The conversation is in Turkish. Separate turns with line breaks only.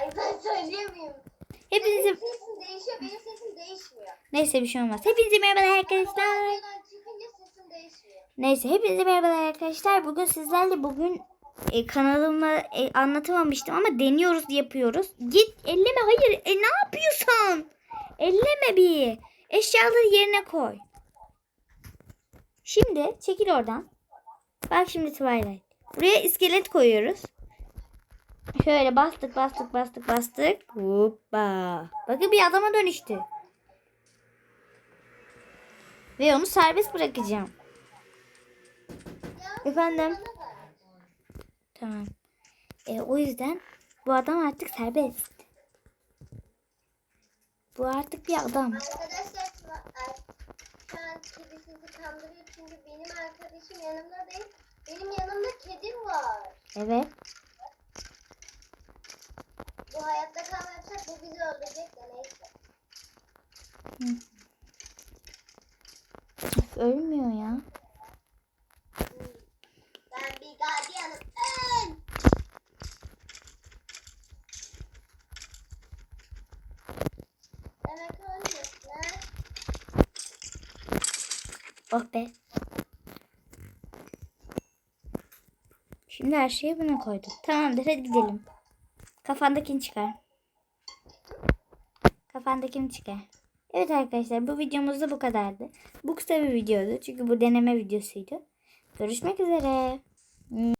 Ay ben söyleyemiyorum. Sesin değişiyor, benim sesim değişmiyor.
neyse bir şey olmaz. Hepinize merhabalar arkadaşlar. Neyse hepinize merhabalar arkadaşlar. Bugün sizlerle bugün e, kanalıma e, anlatamamıştım ama deniyoruz yapıyoruz. Git elleme hayır. E ne yapıyorsun? Elleme bir. Eşyaları yerine koy. Şimdi çekil oradan. Bak şimdi Twilight. Buraya iskelet koyuyoruz. Şöyle bastık bastık bastık bastık. Hoppa. Bakın bir adama dönüştü. Ve onu serbest bırakacağım. Efendim? Tamam. E, o yüzden bu adam artık serbest. Bu artık bir adam.
Arkadaşlar şu an kedi sizi kandırıyor çünkü benim arkadaşım yanımda değil. Benim yanımda kedim var.
Evet.
Bu hayatta öldürecek de neyse.
Ölmüyor ya.
Ben bir gardiyanım. Öl! Demek ölmüyorsun ha?
Oh be. Şimdi her şeyi buna koyduk. Tamamdır hadi gidelim. Kafandakini çıkar. Kafandakini çıkar. Evet arkadaşlar bu videomuz da bu kadardı. Bu kısa bir videodu. Çünkü bu deneme videosuydu. Görüşmek üzere.